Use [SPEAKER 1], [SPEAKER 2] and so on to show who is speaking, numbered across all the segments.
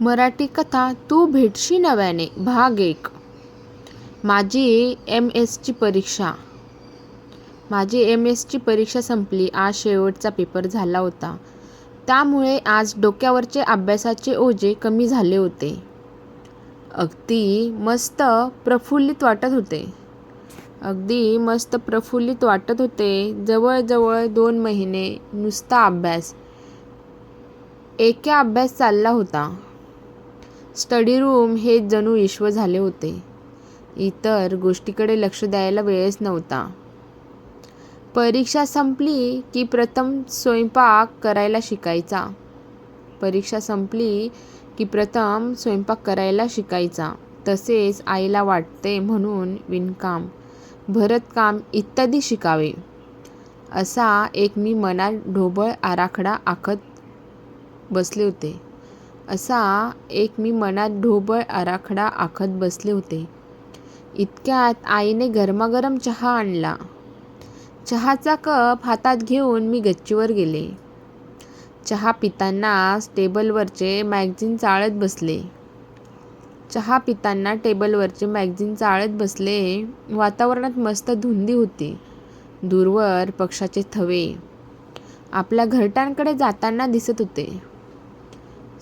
[SPEAKER 1] मराठी कथा तू भेटशी नव्याने भाग एक. माझी एम एसची परीक्षा. माझी एम एसची परीक्षा संपली. आज शेवटचा पेपर झाला होता. त्यामुळे आज डोक्यावरचे अभ्यासाचे ओझे कमी झाले होते. अगदी मस्त प्रफुल्लित वाटत होते. अगदी मस्त प्रफुल्लित वाटत होते. जवळजवळ दोन महिने नुसता अभ्यास. एका अभ्यास चालला होता. स्टडी रूम हे जणू विश्व झाले होते. इतर गोष्टीकडे लक्ष द्यायला वेळच नव्हता. परीक्षा संपली की प्रथम स्वयंपाक करायला शिकायचा. परीक्षा संपली की प्रथम स्वयंपाक करायला शिकायचा. तसेच आईला वाटते म्हणून विणकाम भरतकाम इत्यादी शिकावे. असा एक मी मनात ढोबळ आराखडा आखत बसले होते. असा एक मी मनात ढोबळ आराखडा आखत बसले होते. इतक्यात आईने गरमागरम चहा आणला. चहाचा कप हातात घेऊन मी गच्चीवर गेले. चहा पितानाच टेबलवरचे मॅगझिन चाळत बसले. चहा पिताना टेबलवरचे मॅगझिन चाळत बसले. वातावरणात मस्त धुंदी होती. दूरवर पक्षाचे थवे. आपल्या घरट्यांकडे जाताना दिसत होते.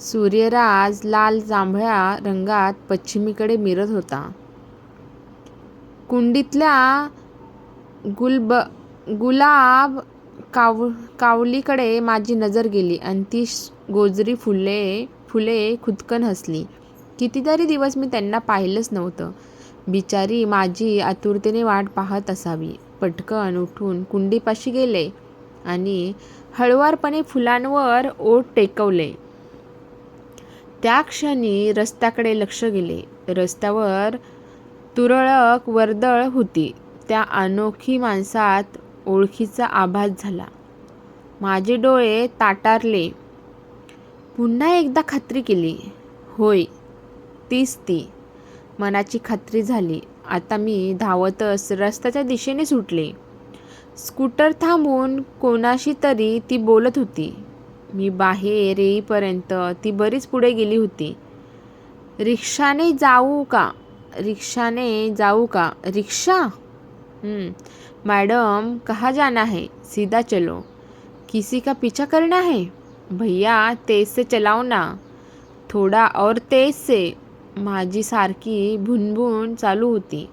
[SPEAKER 1] सूर्यराज लाल जांभळ्या रंगात पश्चिमेकडे मिरत होता. कुंडीतल्या गुलब गुलाब काव कावलीकडे माझी नजर गेली आणि ती गोजरी फुले फुले खुदकन हसली. कितीतरी दिवस मी त्यांना पाहिलंच नव्हतं. बिचारी माझी आतुरतेने वाट पाहत असावी. पटकन उठून कुंडीपाशी गेले आणि हळुवारपणे फुलांवर ओठ टेकवले. त्या क्षणी रस्त्याकडे लक्ष गेले. रस्त्यावर तुरळक वर्दळ होती. त्या अनोखी माणसात ओळखीचा आभास झाला. माझे डोळे ताटारले. पुन्हा एकदा खात्री केली. होय. तीच ती. मनाची खात्री झाली. आता मी धावतच रस्त्याच्या दिशेने सुटले. स्कूटर थांबून कोणाशी तरी ती बोलत होती. मी बाहेर येईपर्यंत ती बरीच पुढे गेली होती. रिक्षाने जाऊ का? रिक्षाने जाऊ का? रिक्षा? मैडम कहाँ जाना है? सीधा चलो. किसी का पीछा करना है? भैया तेज से चलाओ ना. थोडा और तेज से. माझी सारखी भुनभुन चालू होती.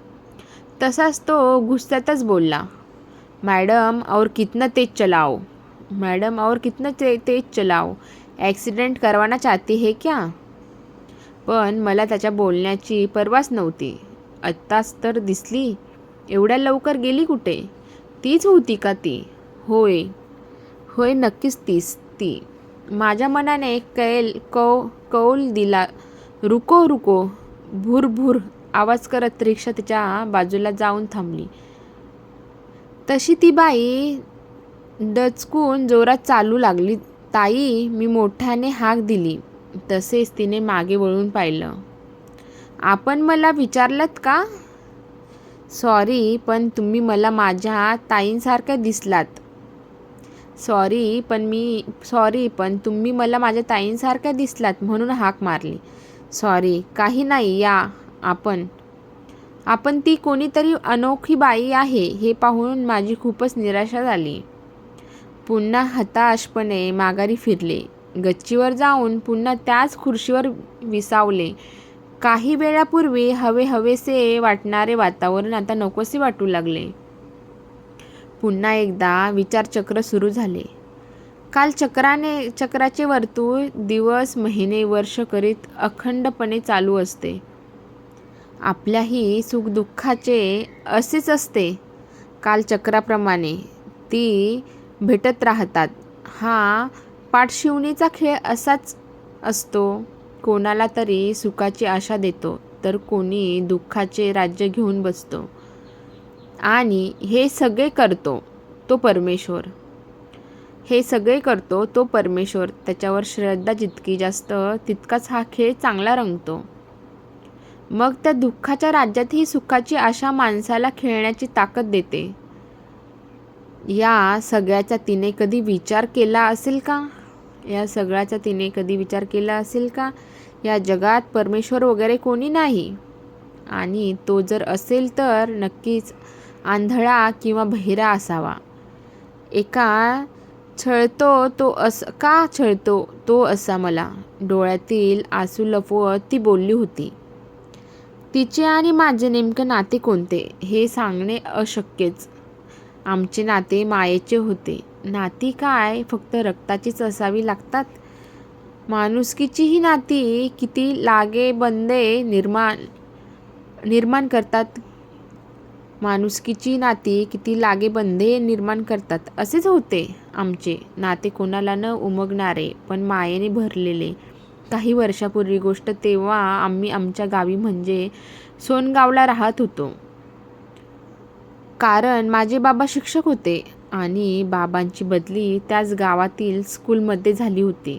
[SPEAKER 1] तसाच तो गुस्स्यातच बोलला. मॅडम और कितना तेज चलाओ? मैडम और कितना ते तेज चलाओ। ॲक्सिडेंट करवाना चाहती है क्या? पण मला त्याच्या बोलण्याची परवाच नव्हती. आत्ताच तर दिसली. एवढ्या लवकर गेली कुठे? तीच होती का ती? होय. होय नक्कीच तीच ती. माझ्या मनाने कैल कौ कौल दिला. रुको रुको. भूर भूर. आवाज करत रिक्षा तिच्या बाजूला जाऊन थांबली. तशी ती बाई डचकून जोरात चालू लागली. ताई मी मोठ्याने हाक दिली. तसेच तिने मागे वळून पाहिलं. आपण मला विचारलात का? सॉरी पण तुम्ही मला माझ्या ताईंसारख्या दिसलात. सॉरी पण मी सॉरी पण तुम्ही मला माझ्या ताईंसारख्या दिसलात म्हणून हाक मारली. सॉरी काही नाही या आपण आपण ती कोणीतरी अनोखी बाई आहे हे पाहून माझी खूपच निराशा झाली. पुन्हा हताशपणे माघारी फिरले. गच्चीवर जाऊन पुन्हा त्याच खुर्शीवर विसावले. काही वेळापूर्वी हवे हवेसे वाटणारे वातावरण आता नकोसे वाटू लागले. पुन्हा एकदा विचारचक्र सुरू झाले. काल चक्राने चक्राचे वर्तुळ दिवस महिने वर्ष करीत अखंडपणे चालू असते. आपल्याही सुखदुःखाचे असेच असते. काल चक्राप्रमाणे ती भेटत राहतात. हा पाठशिवणीचा खेळ असाच असतो. कोणाला तरी सुखाची आशा देतो तर कोणी दुःखाचे राज्य घेऊन बसतो. आणि हे सगळे करतो तो परमेश्वर. हे सगळे करतो तो परमेश्वर. त्याच्यावर श्रद्धा जितकी जास्त तितकाच हा खेळ चांगला रंगतो. मग त्या दुःखाच्या राज्यातही सुखाची आशा माणसाला खेळण्याची ताकद देते. या सगळ्याचा तिने कधी विचार केला असेल का? या सगळ्याचा तिने कधी विचार केला असेल का? या जगात परमेश्वर वगैरे कोणी नाही. आणि तो जर असेल तर नक्कीच आंधळा किंवा बहिरा असावा. एका छळतो तो अस का छळतो? तो असा मला. डोळ्यातील आसू लपवत ती बोलली होती. तिचे आणि माझे नेमकं नाते कोणते? हे सांगणे अशक्यच. आमचे नाते मायेचे होते. नाती काय? फक्त रक्ताचीच असावी लागतात. माणुसकीची ही नाती किती लागे बंदे निर्माण निर्माण करतात. माणुसकीची नाती किती लागे बंधे निर्माण करतात. असेच होते आमचे. नाते कोणाला न उमगणारे पण मायेने भरलेले. काही वर्षापूर्वी गोष्ट तेव्हा आम्ही आमच्या गावी म्हणजे सोनगावला राहत होतो. कारण माझे बाबा शिक्षक होते आणि बाबांची बदली त्याच गावातील स्कूलमध्ये झाली होती.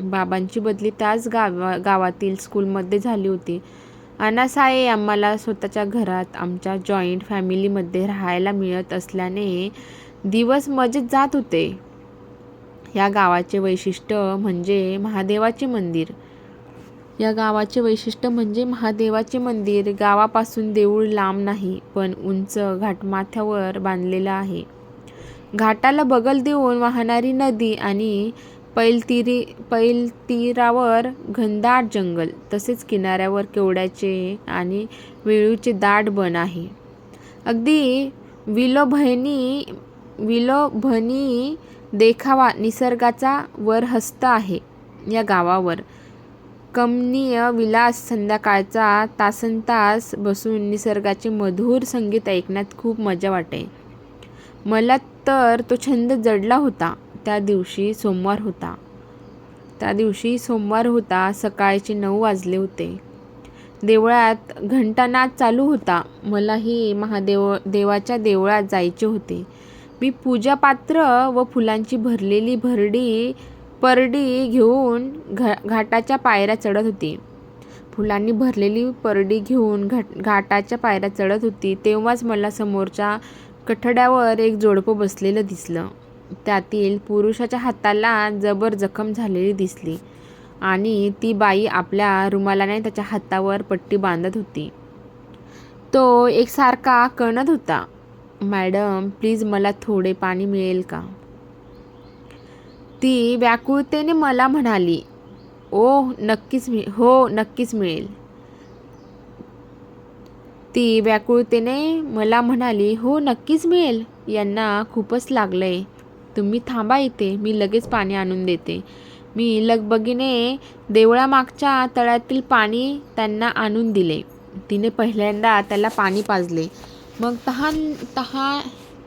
[SPEAKER 1] बाबांची बदली त्याच गावा गावातील स्कूलमध्ये झाली होती. अनासाये आम्हाला स्वतःच्या घरात आमच्या जॉईंट फॅमिलीमध्ये राहायला मिळत असल्याने दिवस मजेत जात होते. या गावाचे वैशिष्ट्य म्हणजे महादेवाचे मंदिर. या गावाचे वैशिष्ट्य म्हणजे महादेवाचे मंदिर. गावापासून देऊळ लांब नाही पण उंच घाटमाथ्यावर बांधलेलं आहे. घाटाला बगल देऊन वाहणारी नदी आणि पैलतीरी पैलतीरावर घनदाट जंगल तसेच किनाऱ्यावर केवड्याचे आणि वेळूचे दाट बन आहे. अगदी विलोभनी विलोभनी देखावा निसर्गाचा वरहस्त आहे या गावावर. कमनीय विलास संध्याकाळचा तासनतास बसून निसर्गाचे मधुर संगीत ऐकण्यात खूप मजा वाटे. मला तर तो छंद जडला होता. त्या दिवशी सोमवार होता. त्या दिवशी सोमवार होता. सकाळचे नऊ वाजले होते. देवळात घंटानाद चालू होता. मलाही महादेव देवाच्या देवळात जायचे होते. मी पूजापात्र व फुलांची भरलेली भरडी परडी घेऊन घा घाटाच्या पायऱ्या चढत होती. फुलांनी भरलेली परडी घेऊन घाट घाटाच्या पायऱ्या चढत होती तेव्हाच मला समोरच्या कठड्यावर एक जोडपं बसलेलं दिसलं. त्यातील पुरुषाच्या हाताला जबर जखम झालेली दिसली आणि ती बाई आपल्या रुमालाने त्याच्या हातावर पट्टी बांधत होती. तो एकसारखा कणत होता. मॅडम प्लीज मला थोडे पाणी मिळेल का? ती व्याकुळतेने मला म्हणाली ओ नक्कीच मिळ हो नक्कीच मिळेल. ती व्याकुळतेने मला म्हणाली हो नक्कीच मिळेल. यांना खूपच लागलंय. तुम्ही थांबा इथे मी लगेच पाणी आणून देते. मी लगबगीने देवळामागच्या तळ्यातील पाणी त्यांना आणून दिले. तिने पहिल्यांदा त्याला पाणी पाजले. मग तहान तहा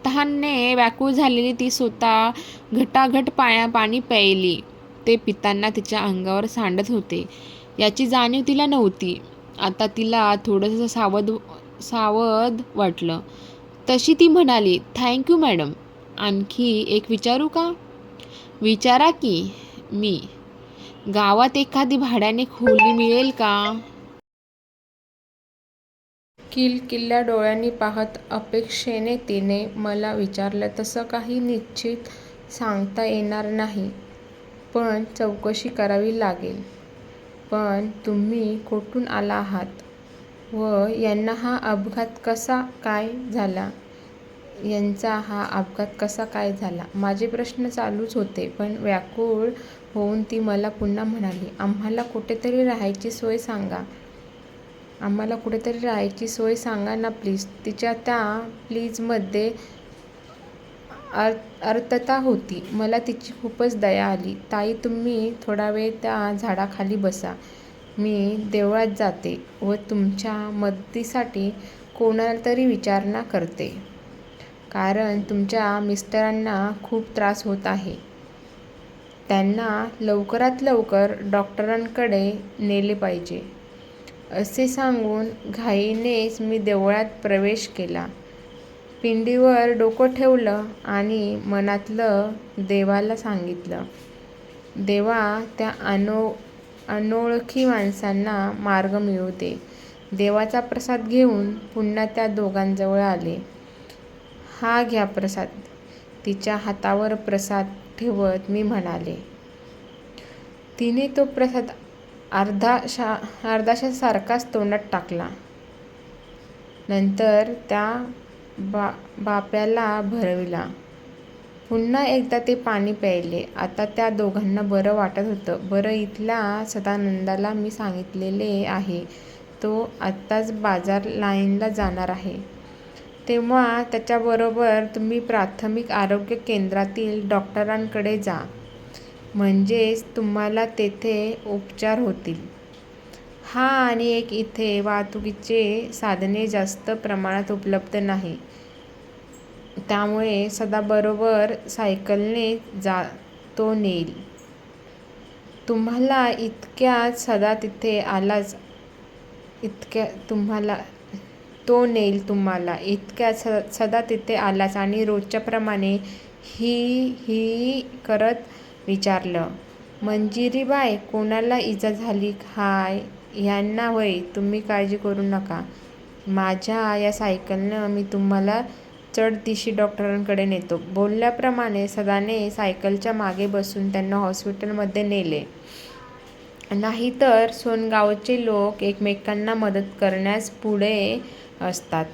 [SPEAKER 1] तहानने व्याकुळ झालेली ती स्वतः घटाघट पाया पाणी प्यायली. ते पितांना तिच्या अंगावर सांडत होते. याची जाणीव तिला नव्हती. आता तिला थोडंसं सावध सावध वाटलं. तशी ती म्हणाली थँक्यू मॅडम आणखी एक विचारू का? विचारा की मी. गावात एखादी भाड्याने खोली मिळेल का? किलकिल्ल्या डोळ्यांनी पाहत अपेक्षेने तिने मला विचारलं तसं काही निश्चित सांगता येणार नाही पण चौकशी करावी लागेल. पण तुम्ही कुठून आला आहात? व यांना हा अपघात कसा काय झाला? यांचा हा अपघात कसा काय झाला? माझे प्रश्न चालूच होते पण व्याकुळ होऊन ती मला पुन्हा म्हणाली आम्हाला कुठेतरी राहायची सोय सांगा. आम्हाला कुठेतरी राहायची सोय सांगा ना प्लीज तिच्या त्या प्लीजमध्ये अर् अर्थता होती. मला तिची खूपच दया आली. ताई तुम्ही थोडा वेळ त्या झाडाखाली बसा. मी देवळात जाते व तुमच्या मदतीसाठी कोणाला तरी विचारणा करते. कारण तुमच्या मिस्टरांना खूप त्रास होत आहे. त्यांना लवकरात लवकर डॉक्टरांकडे नेले पाहिजे. असे सांगून घाईनेच मी देवळात प्रवेश केला. पिंडीवर डोकं ठेवलं आणि मनातलं देवाला सांगितलं. देवा त्या अनो अनोळखी माणसांना मार्ग मिळू दे देवाचा प्रसाद घेऊन पुन्हा त्या दोघांजवळ आले. हा घ्या प्रसाद. तिच्या हातावर प्रसाद ठेवत मी म्हणाले. तिने तो प्रसाद अर्धाशा अर्धाशा सारखाच तोंडात टाकला. नंतर त्या बा बाप्याला भरविला. पुन्हा एकदा ते पाणी प्यायले. आता त्या दोघांना बरं वाटत होतं. बरं इथल्या सदानंदाला मी सांगितलेले आहे. तो आत्ताच बाजार लाईनला जाणार आहे. तेव्हा त्याच्याबरोबर तुम्ही प्राथमिक आरोग्य केंद्रातील डॉक्टरांकडे जा. म्हणजेच तुम्हाला तेथे उपचार होतील. हा आणि एक इथे वाहतुकीचे साधने जास्त प्रमाणात उपलब्ध नाही. त्यामुळे सदाबरोबर सायकलने जा तो नेईल. तुम्हाला इतक्यात सदा तिथे आलाच इतक्या तुम्हाला तो नेईल तुम्हाला. इतक्या स सदा तिथे आलाच आणि रोजच्याप्रमाणे ही ही करत विचारलं मंजिरीबाई कोणाला इजा झाली हाय? ह्यांना वय तुम्ही काळजी करू नका. माझ्या या सायकलनं मी तुम्हाला चढदिशी डॉक्टरांकडे नेतो. बोलल्याप्रमाणे सदाने सायकलच्या मागे बसून त्यांना हॉस्पिटलमध्ये नेले. नाहीतर सोनगावचे लोक एकमेकांना मदत करण्यास पुढे असतात.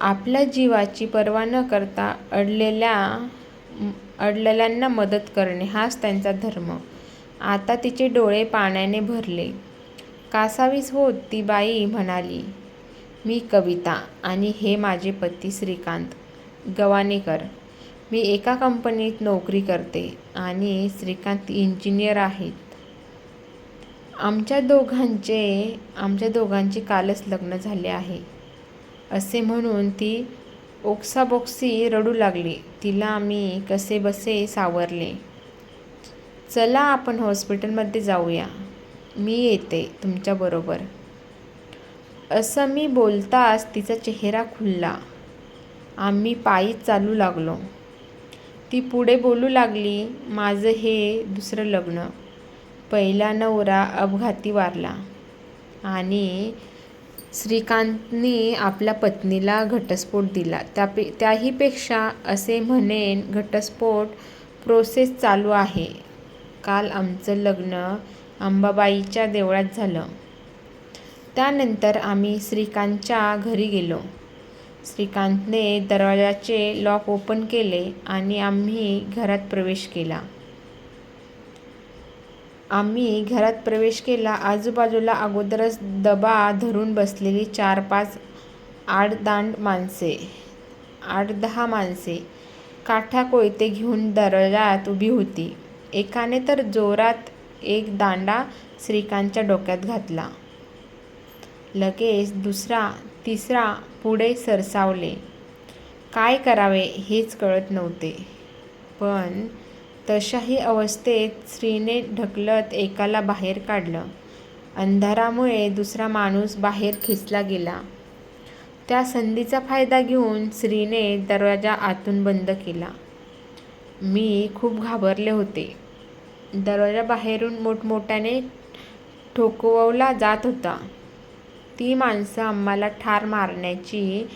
[SPEAKER 1] आपल्या जीवाची पर्वा न करता अडलेल्या अडलेल्यांना मदत करणे हाच त्यांचा धर्म. आता तिचे डोळे पाण्याने भरले. कासावीस होत ती बाई म्हणाली मी कविता आणि हे माझे पती श्रीकांत गवानेकर मी एका कंपनीत नोकरी करते आणि श्रीकांत इंजिनियर आहेत. आमच्या दोघांचे आमच्या दोघांचे कालच लग्न झाले आहे. असे म्हणून ती ओक्साबोक्सी रडू लागली. तिला मी कसेबसे सावरले. चला आपण हॉस्पिटलमध्ये जाऊया. मी येते तुमच्याबरोबर असं मी बोलताच तिचा चेहरा खुलला. आम्ही पायीच चालू लागलो. ती पुढे बोलू लागली माझं हे दुसरं लग्न. पहिला नवरा अपघाती वारला. आणि श्रीकांतने आपल्या पत्नीला घटस्फोट दिला. त्यापे त्याहीपेक्षा असे म्हणेन घटस्फोट प्रोसेस चालू आहे. काल आमचं लग्न अंबाबाईच्या देवळात झालं. त्यानंतर आम्ही श्रीकांतच्या घरी गेलो. श्रीकांतने दरवाजाचे लॉक ओपन केले आणि आम्ही घरात प्रवेश केला. आम्ही घरात प्रवेश केला. आजूबाजूला अगोदरच दबा धरून बसलेली चार पाच आडदांड माणसे आठ दहा माणसे काठा कोयते घेऊन दरवाजात उभी होती. एकाने तर जोरात एक दांडा श्रीकांतच्या डोक्यात घातला. लगेच दुसरा तिसरा पुढे सरसावले. काय करावे हेच कळत नव्हते. पण तशाही अवस्थेत स्त्रीने ढकलत एकाला बाहेर काढलं. अंधारामुळे दुसरा माणूस बाहेर खेचला गेला. त्या संधीचा फायदा घेऊन स्त्रीने दरवाजा आतून बंद केला. मी खूप घाबरले होते. दरवाजा बाहेरून मोठमोठ्याने ठोकवला जात होता. ती माणसं आम्हाला ठार मारण्याची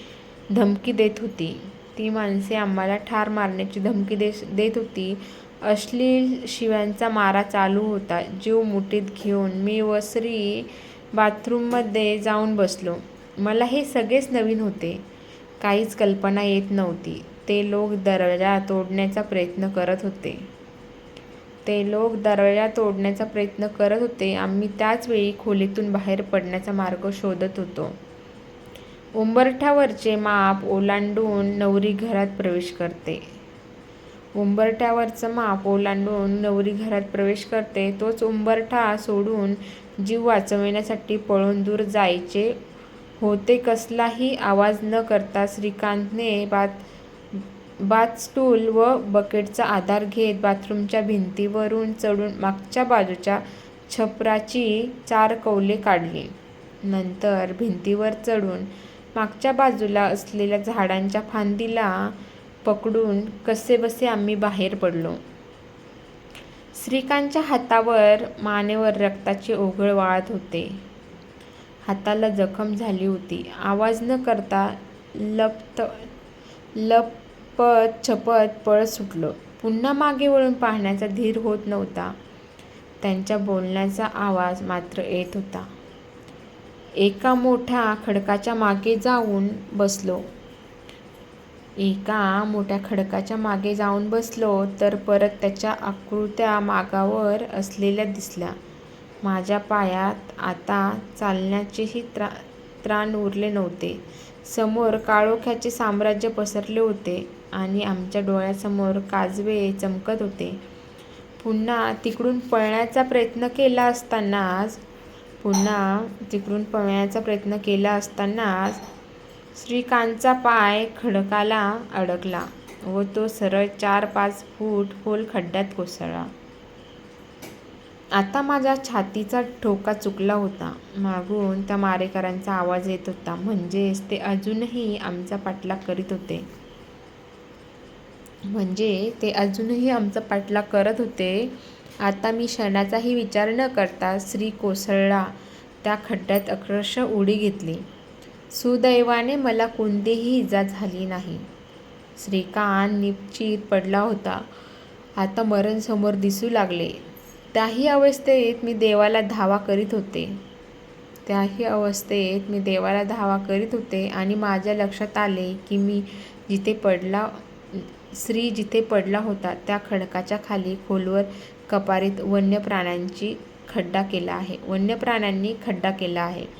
[SPEAKER 1] धमकी देत होती. ती माणसे आम्हाला ठार मारण्याची धमकी दे देत होती. अश्लील शिव्यांचा मारा चालू होता. जीव मुठीत घेऊन मी वसरी बाथरूममध्ये जाऊन बसलो. मला हे सगळेच नवीन होते. काहीच कल्पना येत नव्हती. ते लोक दरवाजा तोडण्याचा प्रयत्न करत होते. ते लोक दरवाजा तोडण्याचा प्रयत्न करत होते. आम्ही त्याचवेळी खोलीतून बाहेर पडण्याचा मार्ग शोधत होतो. उंबरठ्यावरचे माप ओलांडून नवरी घरात प्रवेश करते. उंबरठ्यावरचं माप ओलांडून नवरी घरात प्रवेश करते. तोच उंबरठा सोडून जीव वाचविण्यासाठी पळून दूर जायचे होते. कसलाही आवाज न करता श्रीकांतने बात बाथस्टूल व बकेटचा आधार घेत बाथरूमच्या भिंतीवरून चढून मागच्या बाजूच्या छपराची चार कौले काढली. नंतर भिंतीवर चढून मागच्या बाजूला असलेल्या झाडांच्या फांदीला पकडून कसेबसे आम्ही बाहेर पडलो. श्रीकांतच्या हातावर मानेवर रक्ताचे ओघळ वाळत होते. हाताला जखम झाली होती. आवाज न करता लपत लपत छपत पळत सुटलो. पुन्हा मागे वळून पाहण्याचा धीर होत नव्हता. त्यांच्या बोलण्याचा आवाज मात्र येत होता. एका मोठ्या खडकाच्या मागे जाऊन बसलो. एका मोठ्या खडकाच्या मागे जाऊन बसलो तर परत त्याच्या आकृत्या मागावर असलेल्या दिसल्या. माझ्या पायात आता चालण्याचेही त्रा त्राण उरले नव्हते. समोर काळोख्याचे साम्राज्य पसरले होते आणि आमच्या डोळ्यासमोर काजवे चमकत होते. पुन्हा तिकडून पळण्याचा प्रयत्न केला असतानाच पुन्हा तिकडून पळण्याचा प्रयत्न केला असतानाच श्रीकांतचा पाय खडकाला अडकला व तो सरळ चार पाच फूट खोल खड्ड्यात कोसळला. आता माझ्या छातीचा ठोका चुकला होता. मागून त्या मारेकरांचा आवाज येत होता. म्हणजेच ते अजूनही आमचा पाठलाग करीत होते. म्हणजे ते अजूनही आमचा पाठलाग करत होते. आता मी क्षणाचाही विचार न करता श्री कोसळला. त्या खड्ड्यात अक्षरशः उडी घेतली. सुदैवाने मला कोणतीही इजा झाली नाही. श्रीकांत निपचित पडला होता. आता मरण समोर दिसू लागले. त्याही अवस्थेत मी देवाला धावा करीत होते. त्याही अवस्थेत मी देवाला धावा करीत होते आणि माझ्या लक्षात आले की मी जिथे पडला श्री जिथे पडला होता त्या खडकाच्या खाली खोलवर कपारीत वन्य प्राण्यांची खड्डा केला आहे. वन्य प्राण्यांनी खड्डा केला आहे.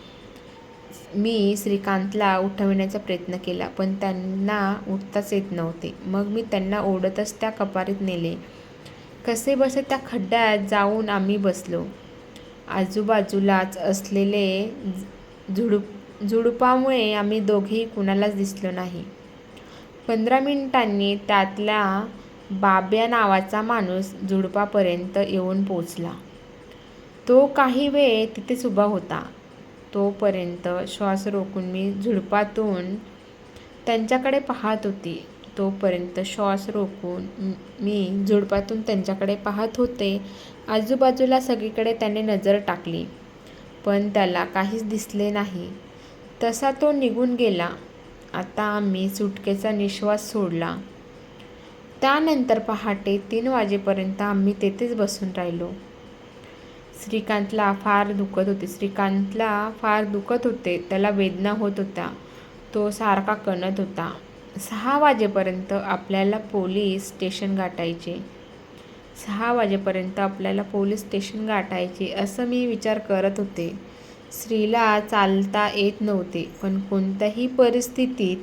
[SPEAKER 1] मी श्रीकांतला उठविण्याचा प्रयत्न केला पण त्यांना उठताच येत नव्हते. मग मी त्यांना ओढतच त्या कपारीत नेले. कसे बसे त्या खड्ड्यात जाऊन आम्ही बसलो. आजूबाजूलाच असलेले झुडूप झुडुपामुळे आम्ही दोघेही कुणालाच दिसलो नाही. पंधरा मिनिटांनी त्यातल्या बाब्या नावाचा माणूस झुडपापर्यंत येऊन पोचला तो काही वेळ तिथेच उभा होता. तोपर्यंत श्वास रोखून मी झुडपातून त्यांच्याकडे पाहत होती. तोपर्यंत श्वास रोखून मी झुडपातून त्यांच्याकडे पाहत होते. आजूबाजूला सगळीकडे त्याने नजर टाकली. पण त्याला काहीच दिसले नाही. तसा तो निघून गेला. आता आम्ही सुटकेचा निश्वास सोडला. त्यानंतर पहाटे तीन वाजेपर्यंत आम्ही तेथेच बसून राहिलो. श्रीकांतला फार दुखत होते. श्रीकांतला फार दुखत होते. त्याला वेदना होत होत्या. तो सारखा कणत होता. सहा वाजेपर्यंत आपल्याला पोलीस स्टेशन गाठायचे. सहा वाजेपर्यंत आपल्याला पोलीस स्टेशन गाठायचे असं मी विचार करत होते. स्त्रीला चालता येत नव्हते पण कोणत्याही परिस्थितीत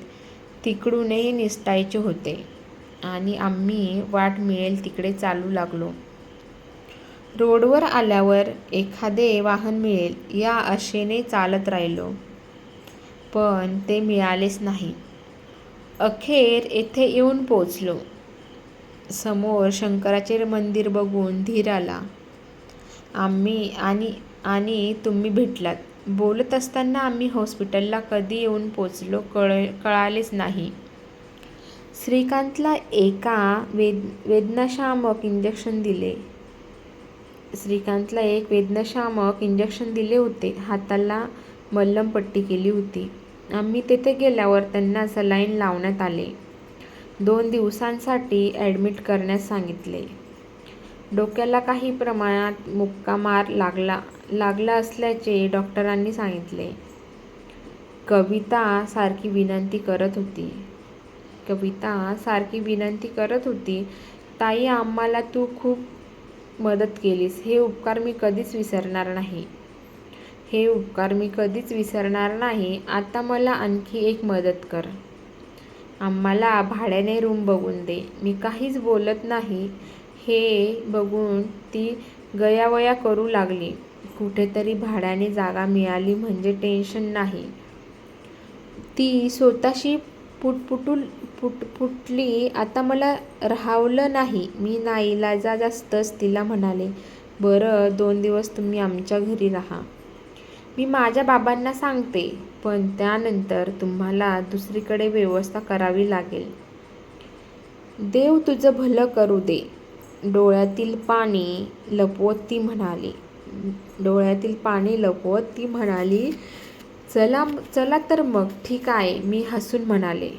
[SPEAKER 1] तिकडूनही निसटायचे होते. आणि आम्ही वाट मिळेल तिकडे चालू लागलो. रोडवर आल्यावर एखादे वाहन मिळेल या आशेने चालत राहिलो. पण ते मिळालेच नाही. अखेर येथे येऊन पोचलो समोर शंकराचे मंदिर बघून धीर आला. आम्ही आणि आणि तुम्ही भेटलात. बोलत असताना आम्ही हॉस्पिटलला कधी येऊन पोचलो कळ कळालेच नाही. श्रीकांतला एका वेद वेदनाशामक इंजेक्शन दिले. श्रीकांतला एक वेदनाशामक इंजेक्शन दिले होते. हाताला मल्लमपट्टी केली होती. आम्ही तेथे गेल्यावर त्यांना सलाईन लावण्यात आले. दोन दिवसांसाठी ॲडमिट करण्यास सांगितले. डोक्याला काही प्रमाणात मुक्का मार लागला लागला असल्याचे डॉक्टरांनी सांगितले. कविता सारखी विनंती करत होती. कविता सारखी विनंती करत होती ताई आम्हाला तू खूप मदत केलीस हे उपकार मी कधीच विसरणार नाही. हे उपकार मी कधीच विसरणार नाही. आता मला आणखी एक मदत कर. आम्हाला भाड्याने रूम बघून दे. मी काहीच बोलत नाही. हे बघून ती गयावया करू लागली. कुठेतरी भाड्याने जागा मिळाली म्हणजे टेन्शन नाही. ती स्वतःशी पुटपुटू पुटपुटली आता मला राहावलं नाही. मी नाईलाजा जास्तच तिला म्हणाले बरं दोन दिवस तुम्ही आमच्या घरी राहा. मी माझ्या बाबांना सांगते पण त्यानंतर तुम्हाला दुसरीकडे व्यवस्था करावी लागेल. देव तुझं भलं करू दे. डोळ्यातील पाणी लपवत ती म्हणाली. डोळ्यातील पाणी लपवत ती म्हणाली चला चला तर मग. ठीक आहे मी हसून म्हणाले.